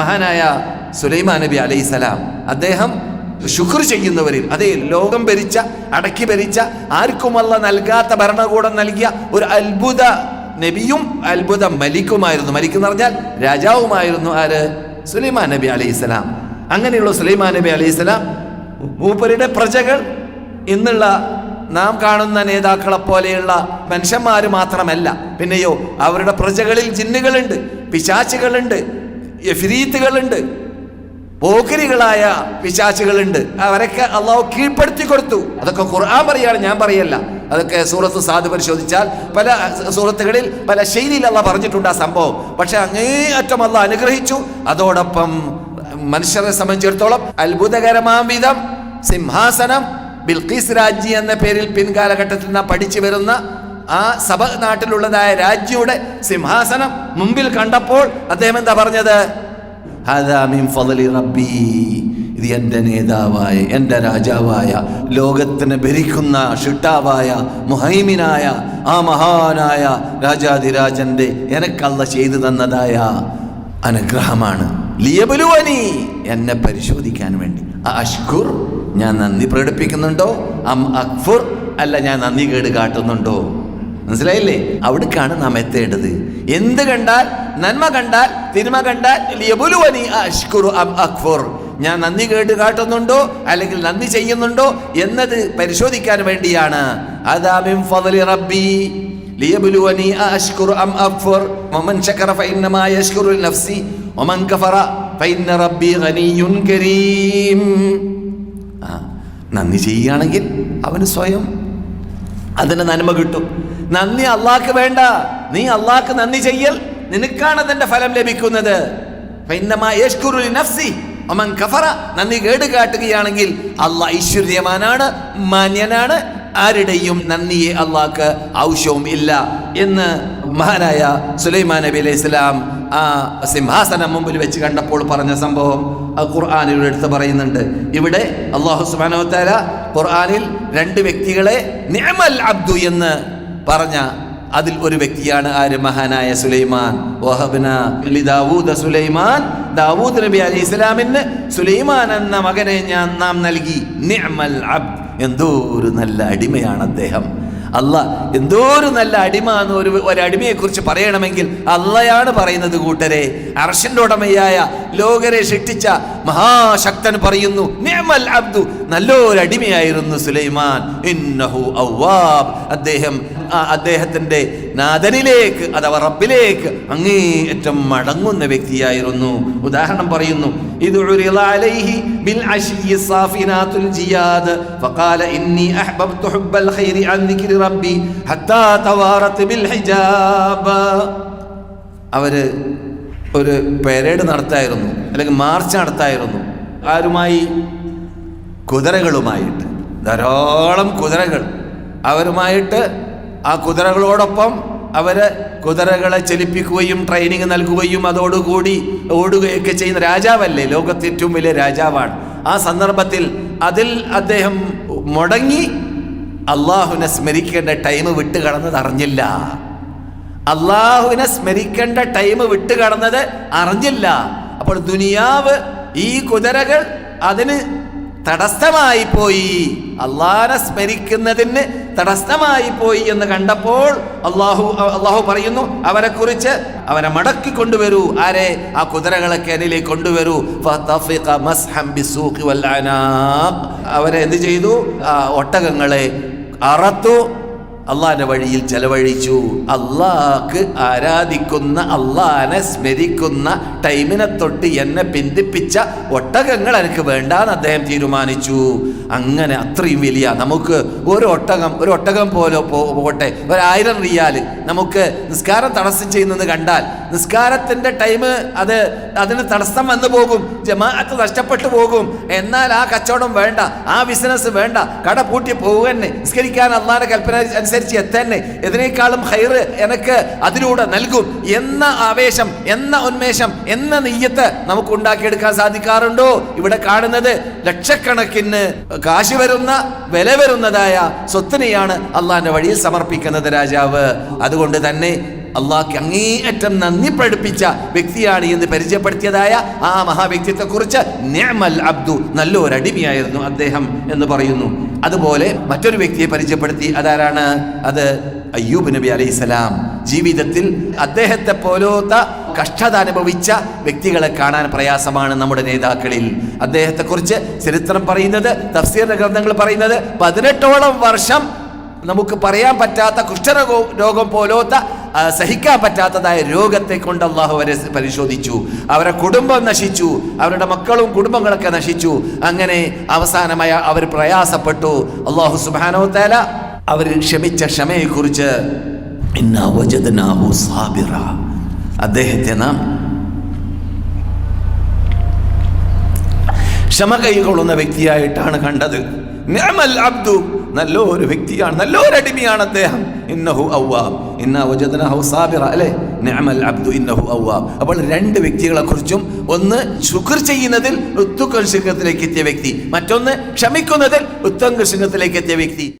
മഹാനായ സുലൈമാൻ നബി അലൈഹിസലാം അദ്ദേഹം ശുക്ർ ചെയ്യുന്നവരിൽ അതെ ലോകം ഭരിച്ച അടക്കി ഭരിച്ച ആർക്കുമല്ല നൽകാത്ത ഭരണകൂടം നൽകിയ ഒരു അത്ഭുത നബിയും അത്ഭുത മലിക്കുമായിരുന്നു. മലിക്ക് എന്ന് പറഞ്ഞാൽ രാജാവുമായിരുന്നു ആര്? സുലൈമാൻ നബി അലൈഹിസ്സലാം അങ്ങനെയുള്ള സുലൈമാൻ നബി അലൈഹിസ്സലാം മൂപ്പരുടെ പ്രജകൾ ഇന്നുള്ള നാം കാണുന്ന നേതാക്കളെ പോലെയുള്ള മനുഷ്യന്മാർ മാത്രമല്ല. പിന്നെയോ അവരുടെ പ്രജകളിൽ ജിന്നുകളുണ്ട് പിശാച്ചുകളുണ്ട് എഫിരീത്തുകളുണ്ട് പോക്കരികളായ പിശാച്ചുകളുണ്ട് അവരൊക്കെ അള്ളാഹു കീഴ്പ്പെടുത്തി കൊടുത്തു. അതൊക്കെ ഖുർആൻ പറയാണ് ഞാൻ പറയല്ല. അതൊക്കെ സൂറത്ത് സാധു പരിശോധിച്ചാൽ പല സൂറത്തുകളിൽ പല ശൈലിയിൽ അള്ളാഹ് പറഞ്ഞിട്ടുണ്ട് ആ സംഭവം. പക്ഷെ അങ്ങേയറ്റം അള്ളാഹ് അനുഗ്രഹിച്ചു. അതോടൊപ്പം മനുഷ്യരെ സംബന്ധിച്ചിടത്തോളം അത്ഭുതകരമാം വിധം സിംഹാസനം ബിൽഖീസ് രാജി എന്ന പേരിൽ പിൻകാലഘട്ടത്തിൽ നാം പഠിച്ചു വരുന്ന ആ സഭ നാട്ടിലുള്ളതായ രാജ്യയുടെ സിംഹാസനം മുമ്പിൽ കണ്ടപ്പോൾ അദ്ദേഹം എന്താ പറഞ്ഞത്? റബ്ബി. ഇത് എന്റെ നേതാവായ എന്റെ രാജാവായ ലോകത്തിനെ ഭരിക്കുന്ന ഷിട്ടാവായ മുഹൈമിനായ ആ മഹാനായ രാജാധിരാജന്റെ എനക്കല്ല ചെയ്തു തന്നതായ അനുഗ്രഹമാണ്. ലിയബുലുവനി എന്നെ പരിശോധിക്കാൻ വേണ്ടി. അഷ്കുർ ഞാൻ നന്ദി പ്രകടിപ്പിക്കുന്നുണ്ടോ? അം അക്ഫുർ അല്ല ഞാൻ നന്ദി കേട് കാട്ടുന്നുണ്ടോ മനസ്സിലായില്ലേ? അവിടേക്കാണ് നാം എത്തേണ്ടത്. എന്ത് കണ്ടാൽ? നന്മ കണ്ടാൽ തിന്മ കണ്ടാൽ ഞാൻ നന്ദി കേട്ട് കാട്ടുന്നുണ്ടോ? അല്ലെങ്കിൽ നന്ദി ചെയ്യുന്നുണ്ടോ? എന്നത് പരിശോധിക്കാൻ വേണ്ടിയാണ്. റബ്ബി. അഷ്കുറു അം അക്ഫുർ. വമൻ ശകറ ഫഇന്നമാ യഷ്കുറു നഫ്സി. വമൻ കഫറ ഫഇന്ന റബ്ബി ഗനിയ്യുൻ കരീം. ആ നന്ദി ചെയ്യുകയാണെങ്കിൽ അവന് സ്വയം അതിന് നന്മ കിട്ടും. നന്ദി അള്ളാഹ്ക്ക് വേണ്ട. നീ അള്ളാഹ്ക്ക് നന്ദി ചെയ്യൽ. നിനക്കാണ് അതിന്റെ ഫലം ലഭിക്കുന്നത്. ഒമൻ നന്ദി കേട് കാട്ടുകയാണെങ്കിൽ അള്ളാഹ് ഐശ്വര്യമാനാണ് മാന്യനാണ്. ആരുടെയും നന്ദിയെ അള്ളാഹ്ക്ക് ആവശ്യവും ഇല്ല എന്ന് മഹാനായ സുലൈമാൻ നബി അലൈഹി ഇസ്ലാം ആ സിംഹാസനം മുമ്പിൽ വെച്ച് കണ്ടപ്പോൾ പറഞ്ഞ സംഭവം ഖുർആാനിലൂടെ എടുത്ത് പറയുന്നുണ്ട്. ഇവിടെ അള്ളാഹു സുബാനോ താല ഖുർആാനിൽ രണ്ട് വ്യക്തികളെ നിഅമൽ അബ്ദു എന്ന് പറഞ്ഞ അതിൽ ഒരു വ്യക്തിയാണ് ആര്? മഹാനായ സുലൈമാൻ. ദാവൂദ സുലൈമാൻ. ദാവൂദ് നബി ഇസ്ലാമിന് സുലൈമാൻ എന്ന മകനെ ഞാൻ നാം നൽകി. നിഅമൽ എന്തോ ഒരു നല്ല അടിമയാണ് അദ്ദേഹം. അല്ല എന്തോ ഒരു നല്ല അടിമ എന്ന് ഒരു ഒരു അടിമയെ കുറിച്ച് പറയണമെങ്കിൽ അല്ലയാണ് പറയുന്നത് കൂട്ടരെ. അർഷന്റെ ഉടമയായ ലോകരെ സൃഷ്ടിച്ച മഹാശക്തൻ പറയുന്നു നിയമൽ അബ്ദു നല്ലൊരു അടിമയായിരുന്നു സുലൈമാൻ. ഇന്നഹു അദ്ദേഹം അദ്ദേഹത്തിന്റെ നാദനിലേക്ക് അഥവാ റബ്ബിലേക്ക് അങ്ങേയറ്റം മടങ്ങുന്ന വ്യക്തിയായിരുന്നു. ഉദാഹരണം പറയുന്നു ഇത് അവർ ഒരു പരേഡ് നടത്തായിരുന്നു അല്ലെങ്കിൽ മാർച്ച് നടത്തായിരുന്നു. ആരുമായി? കുതിരകളുമായിട്ട്. ധാരാളം കുതിരകൾ. അവരുമായിട്ട് ആ കുതിരകളോടൊപ്പം അവർ കുതിരകളെ ചലിപ്പിക്കുകയും ട്രെയിനിങ് നൽകുകയും അതോടുകൂടി ഓടുകയൊക്കെ ചെയ്യുന്ന രാജാവല്ലേ? ലോകത്തെ ഏറ്റവും വലിയ രാജാവാണ്. ആ സന്ദർഭത്തിൽ അതിൽ അദ്ദേഹം മുടങ്ങി. അള്ളാഹുവിനെ സ്മരിക്കേണ്ട ടൈം വിട്ടു കടന്നത് അറിഞ്ഞില്ല. അള്ളാഹുവിനെ സ്മരിക്കേണ്ട ടൈം വിട്ട് കടന്നത് അറിഞ്ഞില്ല. അപ്പോൾ ദുനിയാവ് ഈ കുതിരകൾ അതിന് തടസ്സമായി പോയി. അള്ളാഹനെ സ്മരിക്കുന്നതിന് തടസ്സമായി പോയി എന്ന് കണ്ടപ്പോൾ അള്ളാഹു അള്ളാഹു പറയുന്നു അവരെ കുറിച്ച് അവരെ മടക്കി കൊണ്ടുവരൂ. ആരെ? ആ കുതിരകളെ കനിലേക്ക് കൊണ്ടുവരൂ. അവരെ എന്ത് ചെയ്തു? ഒട്ടകങ്ങളെ അറത്തു. അള്ളാഹിന്റെ വഴിയിൽ ചെലവഴിച്ചു. അള്ളാഹ്ക്ക് ആരാധിക്കുന്ന അള്ളാഹിനെ സ്മരിക്കുന്ന ടൈമിനെ തൊട്ട് എന്നെ പിന്തിപ്പിച്ച ഒട്ടകങ്ങൾ എനിക്ക് വേണ്ടാന്ന് അദ്ദേഹം തീരുമാനിച്ചു. അങ്ങനെ അത്രയും വലിയ നമുക്ക് ഒരു ഒട്ടകം ഒരു ഒട്ടകം പോലെ പോകട്ടെ ഒരായിരം റിയാൽ നമുക്ക് നിസ്കാരം തടസ്സം ചെയ്യുന്നത് കണ്ടാൽ നിസ്കാരത്തിന്റെ ടൈം അത് അതിന് തടസ്സം വന്നു പോകും ജമാഅത്ത് നഷ്ടപ്പെട്ടു പോകും. എന്നാൽ ആ കച്ചവടം വേണ്ട ആ ബിസിനസ് വേണ്ട കട പൂട്ടി പോകുക തന്നെ നിസ്കരിക്കാൻ അള്ളാന്റെ കൽപ്പന അനുസരിച്ച് എത്തന്നെ ഇതിനേക്കാളും ഹൈറ് എനിക്ക് അതിലൂടെ നൽകും എന്ന ആവേശം എന്ന ഉന്മേഷം എന്ന നെയ്യത്ത് നമുക്ക് ഉണ്ടാക്കിയെടുക്കാൻ സാധിക്കാറുണ്ടോ? ഇവിടെ കാണുന്നത് ലക്ഷക്കണക്കിന് കാശ് വരുന്ന വില വരുന്നതായ സ്വത്തിനെയാണ് അള്ളാന്റെ വഴിയിൽ സമർപ്പിക്കുന്നത് രാജാവ്. അതുകൊണ്ട് തന്നെ അള്ളാഹ്ക്ക് അങ്ങേയറ്റം നന്ദി പഠിപ്പിച്ച വ്യക്തിയാണ് എന്ന് പരിചയപ്പെടുത്തിയതായ ആ മഹാവ്യക്തിത്വത്തെ കുറിച്ച് നിഅമൽ അബ്ദു നല്ലൊരു അടിമയായിരുന്നു അദ്ദേഹം എന്ന് പറയുന്നു. അതുപോലെ മറ്റൊരു വ്യക്തിയെ പരിചയപ്പെടുത്തി അതാരാണ്? അത് അയ്യൂബ് നബി അലൈഹിസ്സലാം ജീവിതത്തിൽ അദ്ദേഹത്തെ പോലത്തെ കഷ്ടത അനുഭവിച്ച വ്യക്തികളെ കാണാൻ പ്രയാസമാണ് നമ്മുടെ നേതാക്കളിൽ. അദ്ദേഹത്തെക്കുറിച്ച് ചരിത്രം പറയുന്നത് തഫ്സീർ ഗ്രന്ഥങ്ങൾ പറയുന്നത് പതിനെട്ടോളം വർഷം നമുക്ക് പറയാൻ പറ്റാത്ത കുഷ്ഠരോഗം രോഗം പോലത്തെ സഹിക്കാൻ പറ്റാത്തതായ രോഗത്തെ കൊണ്ട് അള്ളാഹു അവരെ പരിശോധിച്ചു. അവരെ കുടുംബം നശിച്ചു. അവരുടെ മക്കളും കുടുംബങ്ങളൊക്കെ നശിച്ചു. അങ്ങനെ അവസാനമായ അവർ പ്രയാസപ്പെട്ടു. അള്ളാഹു സുബാനോ തേല അവർ ക്ഷമിച്ച വജദ്നാഹു സാബിറ. അദ്ദേഹത്തെ നാം ക്ഷമ കൈകൊള്ളുന്ന വ്യക്തിയായിട്ടാണ് കണ്ടത്. നിഅമൽ അബ്ദു നല്ലൊരു വ്യക്തിയാണ് നല്ലൊരു അടിമയാണ് അദ്ദേഹം. ഇന്നഹു അവ്വാബ് ഇന്ന വജദ്നാഹു സാബിറ അല്ലേ? നിഅമൽ അബ്ദു ഇന്നഹു അവ്വാബ് അപ്പോൾ രണ്ട് വ്യക്തികളെ കുറിച്ചും ഒന്ന് ശുക്ർ ചെയ്യുന്നതിൽ ഉത്തുക്കൽ സിംഹത്തിലേക്ക് എത്തിയ വ്യക്തി മറ്റൊന്ന് ക്ഷമിക്കുന്നതിൽ ഉത്തങ്ക സിംഹത്തിലേക്ക് എത്തിയ വ്യക്തി.